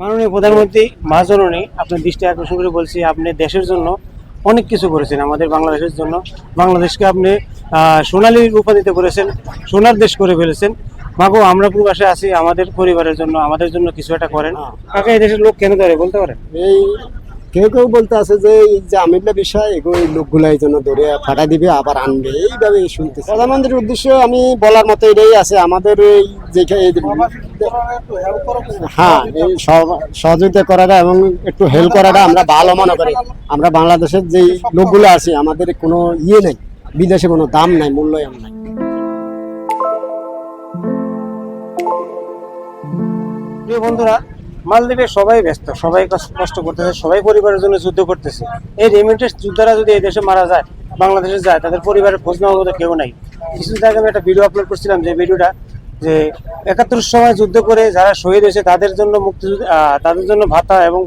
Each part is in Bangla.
মাননীয় প্রধানমন্ত্রী মহাজননী আপনার দৃষ্টি আকর্ষণ করে বলছি আপনি দেশের জন্য অনেক কিছু করেছেন আমাদের বাংলাদেশের জন্য। বাংলাদেশকে আপনি সোনালী রূপান্তরিত করেছেন সোনার দেশ করে ফেলেছেন। মাগো আমরা প্রবাসে আছি আমাদের পরিবারের জন্য আমাদের জন্য কিছু একটা করেন। কাকা এই দেশের লোক কেন ধরে বলতে পারেন? এই কেউ কেউ বলতে আছে যে এই যে আমিরলা বিষয় এগুলো এই লোকগুলা এই জন্য ধরে ফাটা দিবে আবার আনবে। এইভাবে শুনতেছি। প্রধানমন্ত্রীর উদ্দেশ্য আমি বলার মতো এটাই আছে। আমাদের এই যে এই হ্যাঁ সহযোগিতা করাটা এবং একটু হেল্প করাটা আমরা ভালো মনে করি। আমরা বাংলাদেশের যেই লোকগুলো আছে, আমাদের কোনো ইয়ে নেই, বিদেশে কোনো দাম নাই মূল্যায়ন নাই। প্রিয় বন্ধুরা, মালদ্বীপে সবাই ব্যস্ত, সবাই কষ্ট- করতেছে, সবাই পরিবারের জন্য যুদ্ধ করতেছে। এই রেমিটেন্স যোদ্ধারা যদি এই দেশে মারা যায়, বাংলাদেশে যায়, তাদের পরিবারের খোঁজ নেওয়ার কেউ নাই। কিছুদিন আগে আমি একটা ভিডিও আপলোড করছিলাম, যে ভিডিওটা যে একাত্তর সময় যুদ্ধ করে যারা শহীদ হয়েছে, তাদের জন্য মুক্তিযুদ্ধ তাদের জন্য ভাতা এবং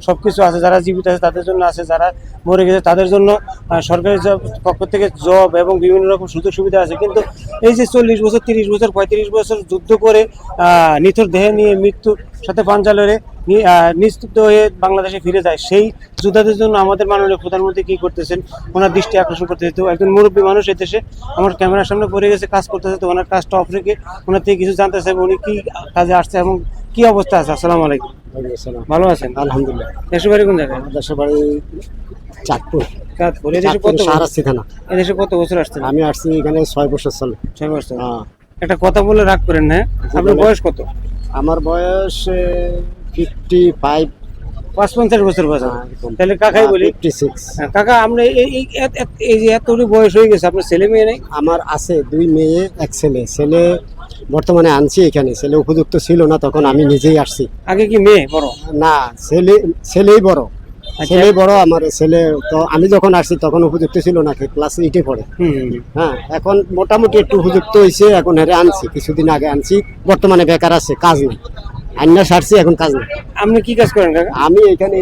ব- সবকিছু আছে যারা জীবিত আছে তাদের জন্য আছে যারা মরে গেছে তাদের জন্য আহ, সরকারি জব পক্ষ থেকে জব এবং বিভিন্ন রকম সুযোগ সুবিধা আছে। কিন্তু এই যে চল্লিশ বছর তিরিশ বছর পঁয়ত্রিশ বছর যুদ্ধ করে নিথর দেহ নিয়ে মৃত্যুর সাথে পাঞ্জালরে নি- আহ, হয়ে বাংলাদেশে ফিরে যায় সেই যোদ্ধাদের জন্য আমাদের মাননীয় প্রধানমন্ত্রী কি করতেছেন? ওনার দৃষ্টি আকর্ষণ করতেছে তো একজন মুরব্বী মানুষ এই দেশে আমার ক্যামেরার সামনে পড়ে গেছে কাজ করতেছে তো ওনার কাজটা অফ রেখে ওনার থেকে কিছু জানতে চাইব উনি কি কাজে আসছে এবং কি অবস্থা আছে? আসসালামু আলাইকুম। ভালো আছেন? আলহামদুলিল্লাহ। দেশের বাড়ি কোন জায়গায়? দেশের বাড়ি চাঁদপুর। চাঁদপুর। এদেশে কত কত সারাস্তি থানা এদেশে কত বছর আসছেন? আমি আসছি এখানে ছয় বছর চলে। ছয় বছর। হ্যাঁ। একটা কথা বলে রাগ করেন না। আপনার বয়স কত? আমার বয়স ফিফটি ফাইভ পাঁচ পঞ্চাশ বছর বয়স হ্যাঁ, তাহলে কাকাই বলি সিক্স হ্যাঁ, কাকা আপনি এই- এই এত- এত- এই যে এতটুকু বয়স হয়ে গেছে আপনার ছেলে মেয়ে নেই? আমার আছে দুই মেয়ে এক ছেলে। ছেলে বর্তমানে আনছি এখানে। ছেলে উপযুক্ত ছিল না তখন আমি নিজেই আসছি। আগে কি মেয়ে বড়? না ছেলে ছেলেই বড়। আচ্ছা। ছেলেই বড় আমার ছেলে তো আমি যখন আসছি তখন উপযুক্ত ছিল না ক্লাস এইটে পড়ে। হ্যাঁ এখন মোটামুটি একটু উপযুক্ত হয়েছে এখন হেরে আনছি কিছুদিন আগে আনছি। বর্তমানে বেকার আছে কাজ নেই। আন্না সারছি এখন কাজ না আপনি কি কাজ করেন কাকা? আমি এখানে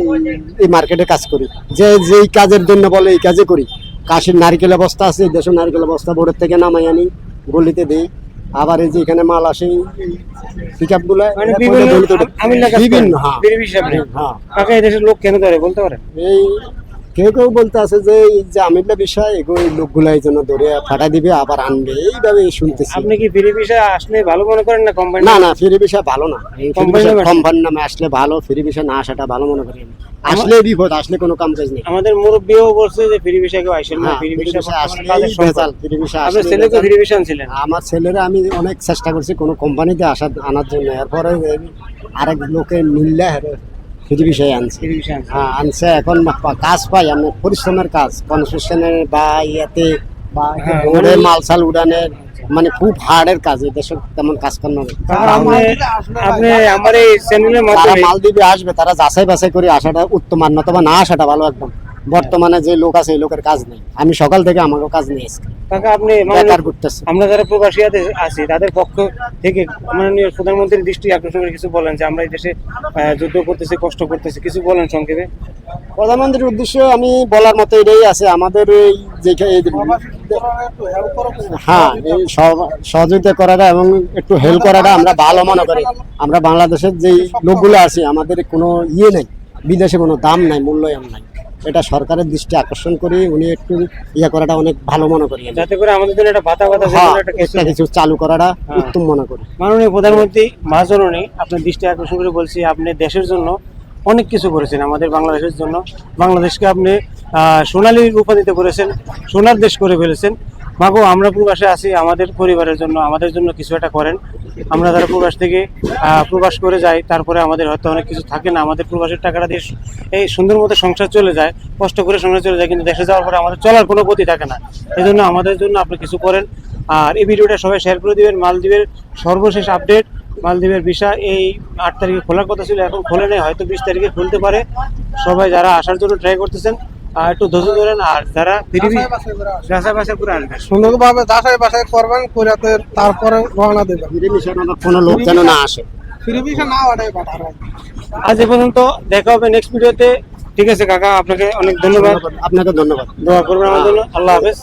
এই- মার্কেটে কাজ করি। যে যেই কাজের জন্য বলে এই কাজে করি। কাশির নারিকেল অবস্থা আছে দেশের নারিকেল অবস্থা বোর্ডের থেকে নামাই আনি গলিতে দিই। আবার এই যে এখানে মাল আসে পিক আপগুলো বিভিন্ন? হ্যাঁ। হ্যাঁ। এই দেশের লোক কেন ধরে বলতে পারেন? এই কেউ কেউ বলতে আছে যে এই যে বিষয় এগুলো এই লোকগুলা জন্য ধরে ফাটা দিবে আবার আনবে। এইভাবে শুনতেছি। আপনি কি ফিরে বিষয়ে আসলে ভালো মনে করেন না কোম্পানি না না ফ্রি বিষয় ভালো না। কোম্পানির নামে আসলে- আসলে ভালো ফ্রি বিষয় না আসাটা ভালো মনে করি। আসলে বিপদ আসলে কোনো কাম কাজ নেই। আমাদের মুরব্বীও বলছে যে ফিরে বিষয়ে কেউ আসেন না ফ্রি বিষয় আসলেই ফ্রি আপনার আসলেই ছেলেকে ভেজাল। ফিরে আনছিলেন আমার ছেলেরা আমি অনেক চেষ্টা করছি কোনো কোম্পানিতে আসা আনার জন্য। এরপরে আরেক লোকে মিললে ফ্রি বিষয়ে আনছে। হ্যাঁ আনছে এখন কাজ পাই আমি পরিশ্রমের কাজ কনস্ট্রাকশনের বা ইয়াতে বা হ্যাঁ, মানে- মাল সাল উড়ানের মানে খুব হার্ডের কাজ এই দেশে তেমন কাজ করানো। কাকা, আপনি আমার এই চ্যানেলের যারা মাধ্যমে মালদ্বীপে আসবে তারা যাচাই বাছাই করে আসাটা উত্তম আর নতবা না আসাটা ভালো একদম। বর্তমানে যে লোক আছে এই লোকের কাজ নেই। আমি সকাল থেকে আমারও কাজ নেই। কাকা আপনি বেকার মাননীয়- করতেছে আমরা যারা প্রবাসী আছি তাদের পক্ষ থেকে মাননীয় প্রধানমন্ত্রীর দৃষ্টি আকর্ষণ করে কিছু বলেন যে আমরা এই দেশে যুদ্ধ করতেছি কষ্ট করতেছি কিছু বলেন সংক্ষেপে। প্রধানমন্ত্রীর উদ্দেশ্য আমি বলার মতো এটাই আছে আমাদের এই যে হ্যাঁ এই সহযোগিতা করাটা এবং একটু হেল্প করাটা আমরা ভালো মনে করি। আমরা বাংলাদেশের যেই লোকগুলো আছে আমাদের কোনো ইয়ে নেই বিদেশে কোনো দাম নাই মূল্যায়ন নাই। এটা সরকারের দৃষ্টি আকর্ষণ করি উনি একটু ইয়ে করাটা অনেক ভালো মনে করি যাতে করে আমাদের জন্য একটা ভাতা ভাতা হ্যাঁ, একটা কিছু চালু করাটা হ্যাঁ। উত্তম মনে করি। মাননীয় প্রধানমন্ত্রী মহাজননী আপনার দৃষ্টি আকর্ষণ করে বলছি আপনি দেশের জন্য অনেক কিছু করেছেন আমাদের বাংলাদেশের জন্য। বাংলাদেশকে আপনি আহ, উপাদিত করেছেন সোনার দেশ করে ফেলেছেন। মাগো, আমরা প্রবাসে আছি, আমাদের পরিবারের জন্য, আমাদের জন্য কিছু একটা করেন। আমরা যারা প্রবাস থেকে প্রবাস করে যাই, তারপরে আমাদের হয়তো অনেক কিছু থাকে না, আমাদের প্রবাসের টাকাটা দিয়ে এই সুন্দর মতো সংসার চলে যায়, কষ্ট করে সংসার চলে যায়, কিন্তু দেশে যাওয়ার পরে আমাদের চলার কোনো গতি থাকে না। এই জন্য আমাদের জন্য আপনি কিছু করেন। আর এই ভিডিওটা সবাই শেয়ার করে দিবেন। মালদ্বীপের সর্বশেষ আপডেট মালদ্বীপের ভিসা এই আট তারিখে খোলার কথা ছিল, এখন খোলে নেই, হয়তো বিশ তারিখে খুলতে পারে। সবাই যারা আসার জন্য ট্রাই করতেছেন আর একটু ধৈর্য ধরেন আর যারা পৃথিবী যাচাই বাছাই করে আসবেন সুন্দরভাবে যাচাই বাছাই করবেন করে তারপরে রওনা দেবেন। কোনো লোক যেন না আসে। না আজ এ পর্যন্ত দেখা হবে নেক্সট ভিডিওতে ঠিক আছে কাকা আপনাকে অনেক ধন্যবাদ। আপনাকে ধন্যবাদ। দোয়া করবেন আমার জন্য। আল্লাহ হাফেজ।